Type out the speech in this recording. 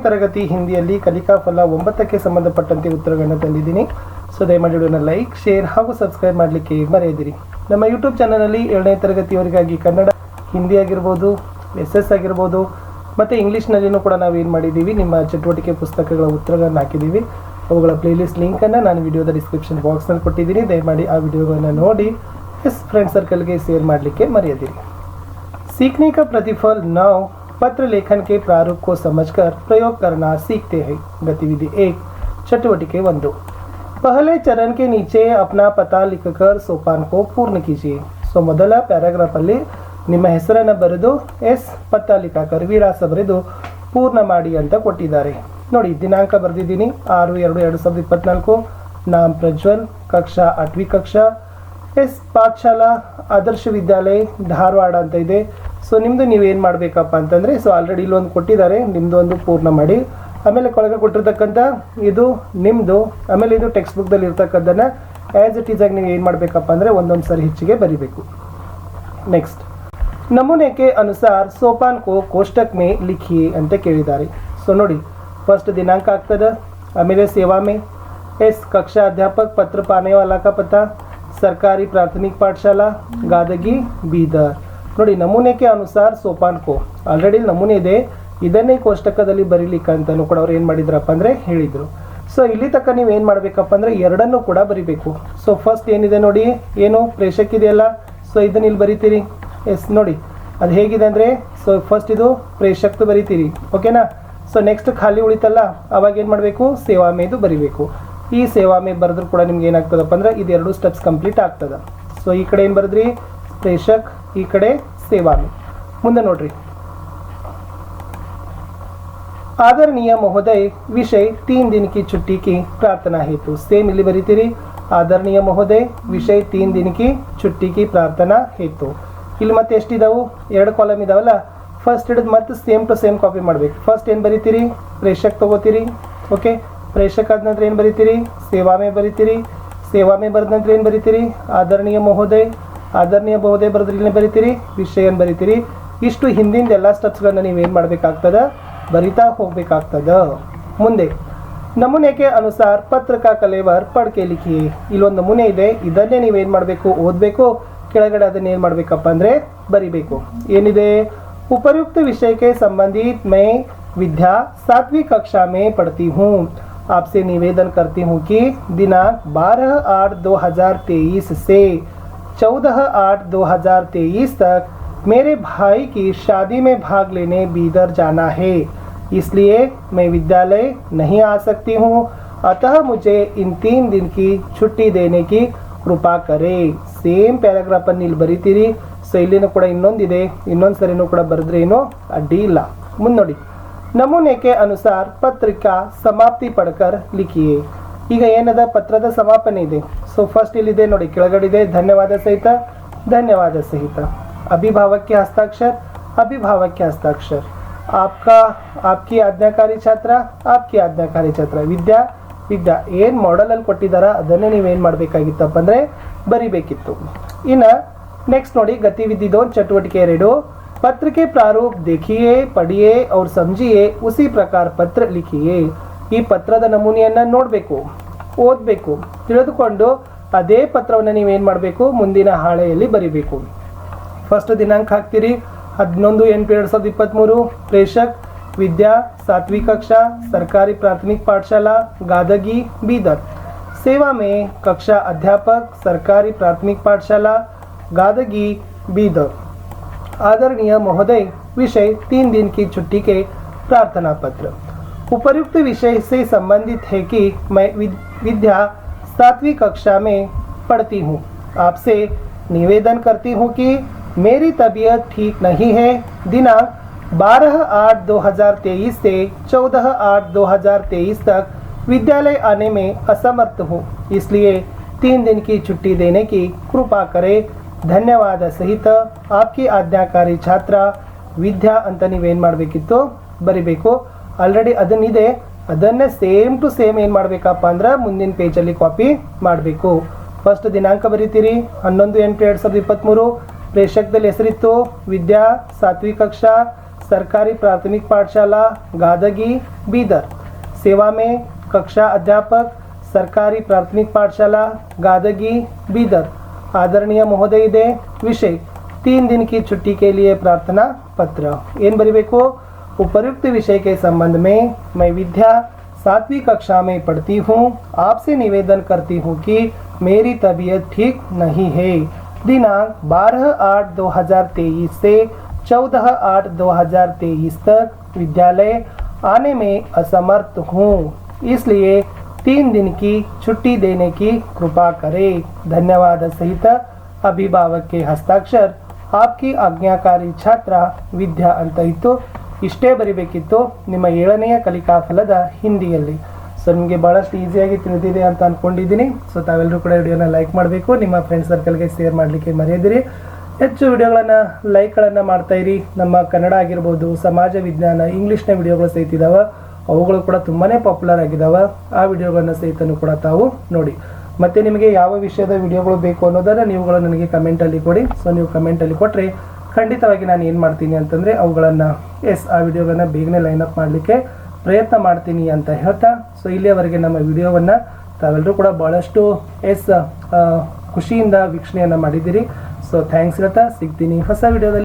ತರಗತಿ ಹಿಂದಿಯಲ್ಲಿ ಕಲಿಕಾ ಫಲ ಒಂಬತ್ತಕ್ಕೆ ಸಂಬಂಧಪಟ್ಟಂತೆ ಉತ್ತರಗಳನ್ನು ತಂದಿದ್ದೀನಿ ಸೊ ದಯಮಾಡಿ ವಿಡಿಯೋನ ಲೈಕ್ ಶೇರ್ ಹಾಗೂ ಸಬ್ಸ್ಕ್ರೈಬ್ ಮಾಡಲಿಕ್ಕೆ ಮರೆಯದಿರಿ ನಮ್ಮ ಯೂಟ್ಯೂಬ್ ಚಾನಲಲ್ಲಿ ಏಳನೇ ತರಗತಿಯವರಿಗಾಗಿ ಕನ್ನಡ ಹಿಂದಿ ಆಗಿರ್ಬೋದು ಎಸ್ ಎಸ್ ಆಗಿರ್ಬೋದು ಮತ್ತು ಇಂಗ್ಲೀಷ್ನಲ್ಲಿನೂ ಕೂಡ ನಾವು ಏನು ಮಾಡಿದ್ದೀವಿ ನಿಮ್ಮ ಚಟುವಟಿಕೆ ಪುಸ್ತಕಗಳ ಉತ್ತರಗಳನ್ನು ಹಾಕಿದ್ದೀವಿ ಅವುಗಳ ಪ್ಲೇಲಿಸ್ಟ್ ಲಿಂಕನ್ನು ನಾನು ವಿಡಿಯೋದ ಡಿಸ್ಕ್ರಿಪ್ಷನ್ ಬಾಕ್ಸ್ನಲ್ಲಿ ಕೊಟ್ಟಿದ್ದೀನಿ ದಯಮಾಡಿ ಆ ವಿಡಿಯೋಗಳನ್ನು ನೋಡಿ ಎಸ್ ಫ್ರೆಂಡ್ ಸರ್ಕಲ್ಗೆ ಶೇರ್ ಮಾಡಲಿಕ್ಕೆ ಮರೆಯದಿರಿ सीखने का प्रतिफल नौ पत्र लेखन के प्रारूप को समझकर प्रयोग करना सीखते हैं गतिविधि एक चटवटिके ಒಂದು पहले चरण के नीचे अपना पता लिखकर सोपान को पूर्ण कीजिए ಸೊ ಮೊದಲ ಪ್ಯಾರಾಗ್ರಾಫ್ ಅಲ್ಲಿ ನಿಮ್ಮ ಹೆಸರನ್ನು ಬರೆದು ಎಸ್ ಪತ್ತ ಲಿಖಾಕರ್ ವಿಳಾಸ ಬರೆದು ಪೂರ್ಣ ಮಾಡಿ ಅಂತ ಕೊಟ್ಟಿದ್ದಾರೆ ನೋಡಿ ದಿನಾಂಕ ಬರೆದಿದ್ದೀನಿ ಆರು ಎರಡು ಎರಡು ಸಾವಿರದ ಇಪ್ಪತ್ನಾಲ್ಕು ನಾಮ್ ಪ್ರಜ್ವಲ್ ಕಕ್ಷಾ ಆಠವಿ ಕಕ್ಷಾ ಎಸ್ ಪಾಠಶಾಲಾ ಆದರ್ಶ ವಿದ್ಯಾಲಯ ಧಾರವಾಡ ಅಂತ ಇದೆ ಸೊ ನಿಮ್ಮದು ನೀವು ಏನು ಮಾಡಬೇಕಪ್ಪ ಅಂತಂದರೆ ಸೊ ಆಲ್ರೆಡಿ ಇಲ್ಲೊಂದು ಕೊಟ್ಟಿದ್ದಾರೆ ನಿಮ್ಮದು ಒಂದು ಪೂರ್ಣ ಮಾಡಿ. ಆಮೇಲೆ ಕೊಳಗೆ ಕೊಟ್ಟಿರ್ತಕ್ಕಂಥ ಇದು ನಿಮ್ಮದು ಆಮೇಲೆ ಇದು ಟೆಕ್ಸ್ಟ್ ಬುಕ್ದಲ್ಲಿ ಇರ್ತಕ್ಕಂಥದ್ದನ್ನು ಆ್ಯಸ್ ಇಟ್ ಈಸ್ ಆಗಿ ನೀವು ಏನು ಮಾಡಬೇಕಪ್ಪ ಅಂದರೆ ಒಂದೊಂದು ಸರಿ ಹೆಚ್ಚಿಗೆ ಬರಿಬೇಕು. ನೆಕ್ಸ್ಟ್ ನಮೂನೆ ಕೆ ಅನುಸಾರ ಸೋಪಾನ್ ಕೋ ಕೋಷ್ಟಕ್ ಮೇ ಲಿಖಿ ಅಂತ ಕೇಳಿದ್ದಾರೆ. ಸೊ ನೋಡಿ ಫಸ್ಟ್ ದಿನಾಂಕ ಆಗ್ತದೆ, ಆಮೇಲೆ ಸೇವಾ ಮೇ, ಎಸ್ ಕಕ್ಷಾ ಅಧ್ಯಾಪಕ, ಪತ್ರ ಪಾನೆ ವಾಲಾ ಕಾ ಪತಾ ಸರ್ಕಾರಿ ಪ್ರಾಥಮಿಕ ಪಾಠಶಾಲಾ, ಗಾದಗಿ, ಬೀದರ್. ನೋಡಿ, ನಮೂನೆಗೆ ಅನುಸಾರ ಸೋಪಾನ್ ಕೋ. ಆಲ್ರೆಡಿ ನಮೂನೆ ಇದೆ. ಇದನ್ನೇ ಕೋಷ್ಟಕದಲ್ಲಿ ಬರೀಲಿಕ್ಕೆ ಅಂತಾನು ಕೂಡ ಅವ್ರು ಏನು ಮಾಡಿದ್ರಪ್ಪ ಅಂದರೆ ಹೇಳಿದರು. ಸೊ ಇಲ್ಲಿ ತಕ್ಕ ನೀವು ಏನು ಮಾಡಬೇಕಪ್ಪ ಅಂದರೆ ಎರಡನ್ನು ಕೂಡ ಬರಿಬೇಕು. ಸೊ ಫಸ್ಟ್ ಏನಿದೆ ನೋಡಿ, ಏನು? ಪ್ರೇಷಕ್ ಇದೆಯಲ್ಲ? ಸೊ ಇದನ್ನ ಇಲ್ಲಿ ಬರಿತೀರಿ. ಎಸ್ ನೋಡಿ. ಅದು ಹೇಗಿದೆ ಅಂದರೆ ಸೊ ಫಸ್ಟ್ ಇದು ಪ್ರೇಷಕ್ದು ಬರಿತೀರಿ. ಓಕೆನಾ ಸೊ ನೆಕ್ಸ್ಟ್ ಖಾಲಿ ಉಳಿತಲ್ಲ, ಅವಾಗ ಏನು ಮಾಡಬೇಕು? ಸೇವಾ ಮೇದು ಬರಿಬೇಕು. ಈ ಸೇವಾ ಮೇ ಬರೆದ್ರು ಕೂಡ ನಿಮ್ಗೆ ಏನಾಗ್ತದಪ್ಪ ಅಂದ್ರೆ ಇದೆರಡು ಸ್ಟೆಪ್ಸ್ ಕಂಪ್ಲೀಟ್ ಆಗ್ತದೆ. ಸೊ ಈ ಕಡೆ ಏನು ಬರೆದ್ರಿ? ಪ್ರೇಷಕ್ ಈ ಕಡೆ ಸೇವಾ ಮೇ ಮುಂದೆ ನೋಡ್ರಿ आदरणीय महोदय विषय तीन दिन की छुट्टी की प्रार्थना हेतु सेम ಇಲ್ಲಿ ಬರೀತೀರಿ ಆದರಣೀಯ ಮಹೋದಯ ವಿಷಯ ತೀನ್ ದಿನ ಕಿ छुट्टी की प्रार्थना हेतु ಇಲ್ಲಿ ಮತ್ತೆ ಎಷ್ಟಿದಾವು ಎರಡು ಕಾಲಮ್ ಇದಾವಲ್ಲ ಫಸ್ಟ್ ಹಿಡಿದು ಮತ್ತೆ ಸೇಮ್ ಟು ಸೇಮ್ ಕಾಪಿ ಮಾಡ್ಬೇಕು ಫಸ್ಟ್ ಏನು ಬರೀತೀರಿ ಪ್ರೇಷಕ್ ತಗೋತೀರಿ ಓಕೆ ಪ್ರೇಷಕ್ ಆದ ನಂತರ ಏನು ಬರೀತೀರಿ ಸೇವಾ ಮೇ ಬರೀತೀರಿ ಸೇವಾ ಮೇ ಬರೆದ ನಂತರ ಏನು ಬರೀತೀರಿ ಆದರಣೀಯ ಮಹೋದಯ ಆಧರಣೀಯ ಬಹುದೇ ಬರೆದ್ರಿಲ್ಲೇ ಬರಿತೀರಿ ಏನು ಬರಿತೀರಿ. ಇಷ್ಟು ಹಿಂದಿನ ಎಲ್ಲ ಸ್ಟೆಪ್ಸ್ಗಳನ್ನ ನೀವೇನು ಮಾಡಬೇಕಾಗ್ತದ? ಬರಿತಾ ಹೋಗ್ಬೇಕಾಗ್ತದ? ಮುಂದೆ, ನಮೂನೆಗೆ ಅನುಸಾರ ಪತ್ರಕ ಕಲೆವರ್ ಪಡ್ಕೆ ಲಿಖಿ. ಇಲ್ಲೊಂದು ನಮೂನೆ ಇದೆ, ಇದನ್ನೇ ನೀವೇನು ಮಾಡಬೇಕು? ಓದಬೇಕು, ಕೆಳಗಡೆ ಅದನ್ನು ಏನು ಮಾಡಬೇಕಪ್ಪ ಅಂದರೆ ಬರಿಬೇಕು. ಏನಿದೆ? ಉಪಯುಕ್ತ ವಿಷಯಕ್ಕೆ ಸಂಬಂಧಿತ ಮೇ ವಿದ್ಯಾ ಸಾತ್ವಿ ಕಕ್ಷಾ ಮೇ ಪಡ್ತಿ ಹೂँ. आपसे निवेदन ಕಿ ದಿನಾಂಕ कि दिनांक ದೋ आठ ತೇಯಿಸ್ ಸೇ. 14 आठ 2023 तक मेरे भाई की शादी में भाग लेने बीदर जाना है इसलिए मैं विद्यालय नहीं आ सकती हूँ अतः मुझे इन तीन दिन की छुट्टी देने की ಕೃಪಾ ಕರೆ ಸೇಮ್ ಪ್ಯಾರಾಗ್ರಾಫನ್ನು ಇಲ್ಲಿ ಬರಿತೀರಿ ಸೊ ಇಲ್ಲಿನೂ ಕೂಡ ಇನ್ನೊಂದಿದೆ ಇನ್ನೊಂದು ಸರಿನೂ ಕೂಡ ಬರೆದ್ರೆ ಏನೋ ಅಡ್ಡಿ ಇಲ್ಲ ಮುಂದೆ ನೋಡಿ ನಮೂನೆಗೆ ಅನುಸಾರ ಪತ್ರಿಕಾ ಸಮಾಪ್ತಿ ಪಡ್ಕರ್ ಲಿಖಿಯೇ ಈಗ ಏನದ ಪತ್ರದ ಸಮಾಪನೆ ಇದೆ ಸೊ ಫಸ್ಟ್ ಇಲ್ಲಿದೆ ನೋಡಿ ಕೆಳಗಡಿದೆ ಧನ್ಯವಾದ ಸಹಿತ ಧನ್ಯವಾದ ಸಹಿತ अभिभावक के हस्ताक्षर अभिभावक के हस्ताक्षर आपका आपकी आज्ञाकारी छात्र आपकी आज्ञाकारी छात्र ವಿದ್ಯಾ ವಿದ್ಯಾ ಏನು ಮಾಡಲಲ್ಲಿ ಕೊಟ್ಟಿದ್ದಾರ ಅದನ್ನೇ ನೀವೇನು ಮಾಡಬೇಕಾಗಿತ್ತಪ್ಪ ಅಂದರೆ ಬರಿಬೇಕಿತ್ತು ಇನ್ನು ನೆಕ್ಸ್ಟ್ ನೋಡಿ गतिविधि दो चटवटिके ಎರಡು पत्र के प्रारूप देखिए पढ़िए और समझिए उसी प्रकार पत्र लिखिए ಈ ಪತ್ರದ ನಮೂನೆಯನ್ನು ನೋಡಬೇಕು ಓದಬೇಕು ತಿಳಿದುಕೊಂಡು ಅದೇ ಪತ್ರವನ್ನು ನೀವೇನು ಮಾಡಬೇಕು ಮುಂದಿನ ಹಾಳೆಯಲ್ಲಿ ಬರಿಬೇಕು ಫಸ್ಟ್ ದಿನಾಂಕ ಹಾಕ್ತೀರಿ ಹನ್ನೊಂದು ಎಂಟು ಎರಡು ಸಾವಿರದ ಇಪ್ಪತ್ತ್ಮೂರು ಪ್ರೇಷಕ್ ವಿದ್ಯಾ सातवीं कक्षा सरकारी प्राथमिक पाठशाला गादगी बीदर सेवा में कक्षा अध्यापक सरकारी प्राथमिक पाठशाला गादगी बीदर आदरणीय महोदय विषय तीन दिन की छुट्टी के प्रार्थना पत्र उपयुक्त विषय से संबंधित है कि मैं विद- विद्या सातवीं कक्षा में पढ़ती हूँ आपसे निवेदन करती हूँ कि मेरी तबीयत ठीक नहीं है दिनांक 12 आठ 2023 से 14 आठ 2023 तक विद्यालय आने में असमर्थ हूँ इसलिए तीन दिन की छुट्टी देने की कृपा करें ಧನ್ಯವಾದ ಸಹಿತ ಆಪ್ಕಿ ಆಜ್ಞಾಕಾರಿ ಛಾತ್ರ ವಿದ್ಯಾ ಅಂತ ನೀವೇನು ಮಾಡಬೇಕಿತ್ತು ಬರಿಬೇಕು ಆಲ್ರೆಡಿ ಅದನ್ನಿದೆ ಅದನ್ನೇ ಸೇಮ್ ಟು ಸೇಮ್ ಏನು ಮಾಡಬೇಕಪ್ಪ ಅಂದ್ರೆ ಮುಂದಿನ ಪೇಜಲ್ಲಿ ಕಾಪಿ ಮಾಡಬೇಕು ಫಸ್ಟ್ ದಿನಾಂಕ ಬರೀತೀರಿ ಹನ್ನೊಂದು ಎಂಟು ಎರಡು ಸಾವಿರದ ಇಪ್ಪತ್ತ್ಮೂರು ಪ್ರೇಷಕದಲ್ಲಿ ಹೆಸರಿತ್ತು ವಿದ್ಯಾ ಸಾತ್ವಿಕ ಕಕ್ಷಾ सरकारी प्राथमिक पाठशाला गादगी बीदर सेवा में कक्षा अध्यापक सरकारी प्राथमिक पाठशाला गादगी बीदर आदरणीय महोदय ಇದೆ विषय तीन दिन की छुट्टी के लिए प्रार्थना पत्र ಏನು ಬರೀಬೇಕು उपयुक्त विषय के संबंध में मैं विद्या सातवीं कक्षा में पढ़ती हूँ। आपसे निवेदन करती हूँ कि मेरी तबीयत ठीक नहीं है। दिनांक 12 आठ 2023 से 14 आठ 2023 तक विद्यालय आने में असमर्थ हूँ। इसलिए तीन दिन की छुट्टी देने की कृपा करें। धन्यवाद सहित अभिभावक के हस्ताक्षर। आपकी आज्ञाकारी छात्रा विद्या अंतरित्व ಇಷ್ಟೇ ಬರಿಬೇಕಿತ್ತು ನಿಮ್ಮ ಏಳನೆಯ ಕಲಿಕಾ ಫಲದ ಹಿಂದಿಯಲ್ಲಿ. ಸೊ ನಿಮಗೆ ಭಾಳಷ್ಟು ಈಸಿಯಾಗಿ ತಿಳಿದಿದೆ ಅಂತ ಅಂದ್ಕೊಂಡಿದ್ದೀನಿ ಸೊ ತಾವೆಲ್ಲರೂ ಕೂಡ ವಿಡಿಯೋನ ಲೈಕ್ ಮಾಡಬೇಕು. ನಿಮ್ಮ ಫ್ರೆಂಡ್ ಸರ್ಕಲ್ಗೆ ಶೇರ್ ಮಾಡಲಿಕ್ಕೆ ಮರೆಯದಿರಿ. ಹೆಚ್ಚು ವಿಡಿಯೋಗಳನ್ನು ಲೈಕ್ಗಳನ್ನು ಮಾಡ್ತಾ ಇರಿ. ನಮ್ಮ ಕನ್ನಡ ಆಗಿರ್ಬೋದು, ಸಮಾಜ ವಿಜ್ಞಾನ ಇಂಗ್ಲೀಷ್ನ ವಿಡಿಯೋಗಳು ಸಹಿತ ಇದಾವೆ. ಅವುಗಳು ಕೂಡ ತುಂಬಾ ಪಾಪ್ಯುಲರ್ ಆಗಿದ್ದಾವೆ ಆ ವಿಡಿಯೋಗಳನ್ನು ಸಹಿತನೂ ಕೂಡ ತಾವು ನೋಡಿ. ಮತ್ತು ನಿಮಗೆ ಯಾವ ವಿಷಯದ ವಿಡಿಯೋಗಳು ಬೇಕು ಅನ್ನೋದನ್ನು ನೀವುಗಳು ನನಗೆ ಕಮೆಂಟಲ್ಲಿ ಕೊಡಿ. ಸೊ ನೀವು ಕಮೆಂಟಲ್ಲಿ ಕೊಟ್ಟರೆ ಖಂಡಿತವಾಗಿ ನಾನು ಏನು ಮಾಡ್ತೀನಿ ಅಂತಂದರೆ ಅವುಗಳನ್ನು, ಎಸ್, ಆ ವಿಡಿಯೋಗಳನ್ನು ಬೇಗನೆ ಲೈನ್ ಅಪ್ ಮಾಡಲಿಕ್ಕೆ ಪ್ರಯತ್ನ ಮಾಡ್ತೀನಿ ಅಂತ ಹೇಳ್ತಾ ಸೊ ಇಲ್ಲಿಯವರೆಗೆ ನಮ್ಮ ವಿಡಿಯೋವನ್ನು ತಾವೆಲ್ಲರೂ ಕೂಡ ಭಾಳಷ್ಟು ಎಸ್ ಖುಷಿಯಿಂದ ವೀಕ್ಷಣೆಯನ್ನು ಮಾಡಿದ್ದೀರಿ. ಸೊ ಥ್ಯಾಂಕ್ಸ್ ಹೇಳ್ತಾ, ಸಿಗ್ತೀನಿ ಹೊಸ ವಿಡಿಯೋದಲ್ಲಿ.